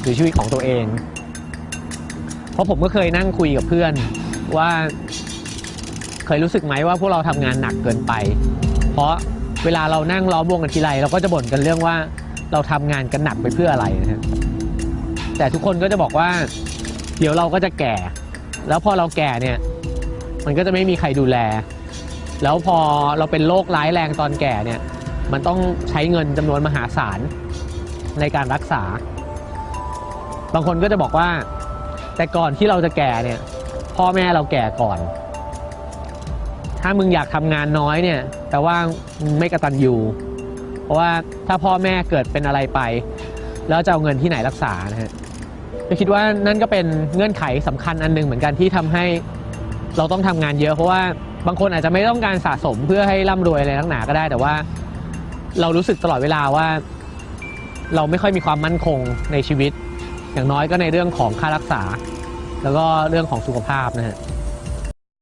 หรือชีวิตของตัวเอง เพราะผมก็เคยนั่งคุยกับเพื่อนว่า เคยรู้สึกไหมว่าพวกเราทำงานหนักเกินไป เพราะเวลาเรานั่งล้อมวงกันทีไรเราก็จะบ่นกันเรื่องว่าเราทำงานกันหนักไปเพื่ออะไรนะฮะแต่ทุกคนก็จะบอกว่า เดี๋ยวเราก็จะแก่ แล้วพอเราแก่เนี่ย มันก็จะไม่มีใครดูแล แล้วพอเราเป็นโรคร้ายแรงตอนแก่เนี่ย มันต้องใช้เงินจำนวนมหาศาลในการรักษา บางคนก็จะบอกว่า แต่ก่อนที่เราจะแก่เนี่ย พ่อแม่เราแก่ก่อน ถ้ามึงอยากทำงานน้อยเนี่ยแปลว่าไม่กระตันยูเพราะว่าถ้าพ่อแม่เกิดเป็นอะไรไป แล้วจะเอาเงินที่ไหนรักษานะฮะก็คิดว่านั่นก็เป็นเงื่อนไขสำคัญอันหนึงเหมือนกันที่ทำให้เราต้องทำงานเยอะ เพราะว่าบางคนอาจจะไม่ต้องการสะสมเพื่อให้ร่ำรวยอะไรทั้งหนาก็ได้ แต่ว่าเรารู้สึกตลอดเวลาว่า เราไม่ค่อยมีความมั่นคงในชีวิต อย่างน้อยก็ในเรื่องของค่ารักษา แล้วก็เรื่องของสุขภาพนะฮะ